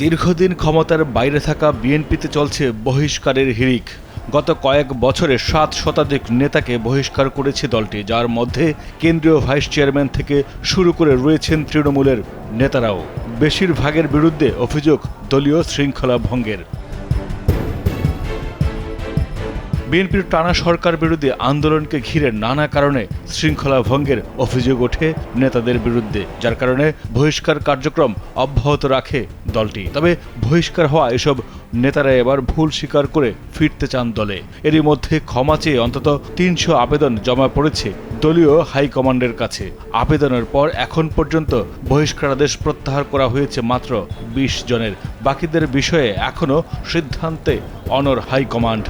দীর্ঘদিন ক্ষমতার বাইরে থাকা বিএনপিতে চলছে বহিষ্কারের হিড়িক। গত কয়েক বছরে সাত শতাধিক নেতাকে বহিষ্কার করেছে দলটি, যার মধ্যে কেন্দ্রীয় ভাইস চেয়ারম্যান থেকে শুরু করে রয়েছেন তৃণমূলের নেতারাও। বেশিরভাগের বিরুদ্ধে অভিযোগ দলীয় শৃঙ্খলা ভঙ্গের। বিএনপির টানা সরকার বিরোধী আন্দোলনকে ঘিরে নানা কারণে শৃঙ্খলা ভঙ্গের অভিযোগ ওঠে নেতাদের বিরুদ্ধে, যার কারণে বহিষ্কার কার্যক্রম অব্যাহত রাখে দলটি। তবে বহিষ্কার হওয়া এসব নেতারা এবার ভুল স্বীকার করে ফিরতে চান দলে। এরই মধ্যে ক্ষমা চেয়ে অন্তত তিনশো আবেদন জমা পড়েছে দলীয় হাইকমান্ডের কাছে। আবেদনের পর এখন পর্যন্ত বহিষ্কারাদেশ প্রত্যাহার করা হয়েছে মাত্র বিশ জনের। বাকিদের বিষয়ে এখনও সিদ্ধান্তে অনর হাইকমান্ড।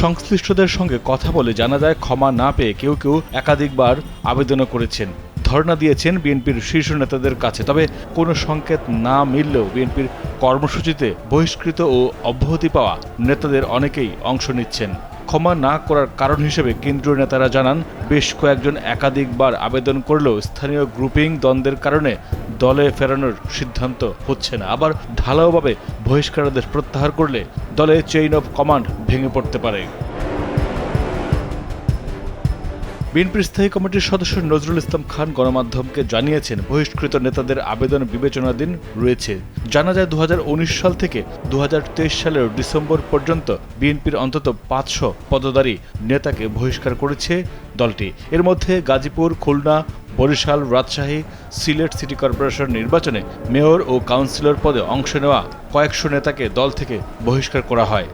সংশ্লিষ্টদের সঙ্গে কথা বলে জানা যায়, ক্ষমা না পেয়ে কেউ কেউ একাধিকবার আবেদনও করেছেন। ধর্ণা দিয়েছেন বিএনপির শীর্ষ নেতাদের কাছে, তবে কোনো সংকেত না মিললেও বিএনপির কর্মসূচিতে বহিষ্কৃত ও অব্যাহতি পাওয়া নেতাদের অনেকেই অংশ নিচ্ছেন। ক্ষমা না করার কারণ হিসেবে কেন্দ্রীয় নেতারা জানান, বেশ কয়েকজন একাধিকবার আবেদন করলেও স্থানীয় গ্রুপিং দ্বন্দ্বের কারণে দলে ফেরানোর সিদ্ধান্ত হচ্ছে না। আবার ঢালাওভাবে বহিষ্কারদের প্রত্যাহার করলে দলে চেইন অফ কমান্ড ভেঙে পড়তে পারে। বিএনপির স্থায়ী কমিটির সদস্য নজরুল ইসলাম খান গণমাধ্যমকে জানিয়েছেন, বহিষ্কৃত নেতাদের আবেদন বিবেচনাধীন রয়েছে। জানা যায় দু হাজার উনিশ সাল থেকে দুহাজার তেইশ সালের ডিসেম্বর পর্যন্ত বিএনপির অন্তত পাঁচশো পদধারী নেতাকে বহিষ্কার করেছে দলটি। এর মধ্যে গাজীপুর, খুলনা, বরিশাল, রাজশাহী, সিলেট সিটি কর্পোরেশন নির্বাচনে মেয়র ও কাউন্সিলর পদে অংশ নেওয়া কয়েকশো নেতাকে দল থেকে বহিষ্কার করা হয়।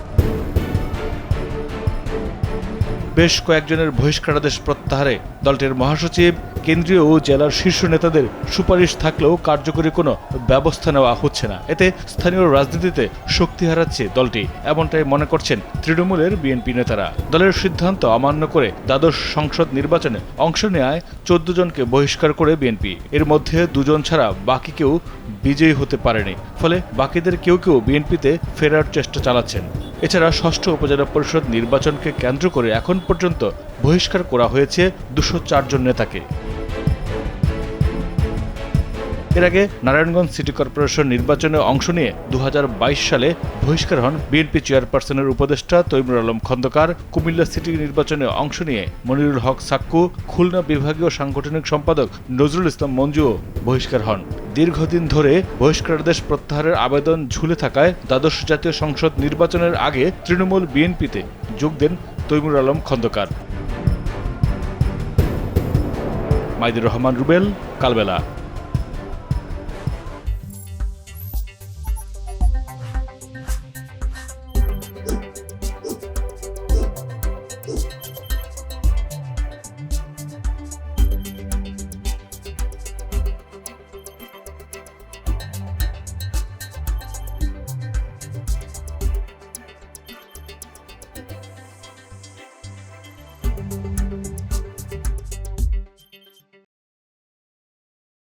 বেশ কয়েকজনের বহিষ্কারাদেশ প্রত্যাহারে। দলটির মহাসচিব কেন্দ্রীয় ও জেলার শীর্ষ নেতাদের সুপারিশ থাকলেও কার্যকরী কোনো ব্যবস্থা নেওয়া হচ্ছে না। এতে স্থানীয় রাজনীতিতে শক্তি হারাচ্ছে দলটি, এমনটাই মনে করছেন তৃণমূলের বিএনপি নেতারা। দলের সিদ্ধান্ত অমান্য করে দ্বাদশ সংসদ নির্বাচনে অংশ নেয় চোদ্দ জনকে বহিষ্কার করে বিএনপি। এর মধ্যে দুজন ছাড়া বাকি কেউ বিজয়ী হতে পারেনি। ফলে বাকিদের কেউ কেউ বিএনপিতে ফেরার চেষ্টা চালাচ্ছেন। এছাড়া ষষ্ঠ উপজেলা পরিষদ নির্বাচনকে কেন্দ্র করে এখন পর্যন্ত বহিষ্কার করা হয়েছে দুশো জন নেতাকে। এর আগে নারায়ণগঞ্জ সিটি কর্পোরেশন নির্বাচনে অংশ নিয়ে দু হাজার বাইশ সালে বহিষ্কার হন বিএনপি চেয়ারপারসনের উপদেষ্টা তৈমুর আলম খন্দকার। কুমিল্লা সিটি নির্বাচনে অংশ নিয়ে মনিরুল হক সাক্কু, খুলনা বিভাগীয় সাংগঠনিক সম্পাদক নজরুল ইসলাম মঞ্জুও বহিষ্কার হন। দীর্ঘদিন ধরে বহিষ্কারাদেশ প্রত্যাহারের আবেদন ঝুলে থাকায় দ্বাদশ জাতীয় সংসদ নির্বাচনের আগে তৃণমূল বিএনপিতে যোগ দেন তৈমুর আলম খন্দকার। মাইদুর রহমান, রুবেল, কালবেলা।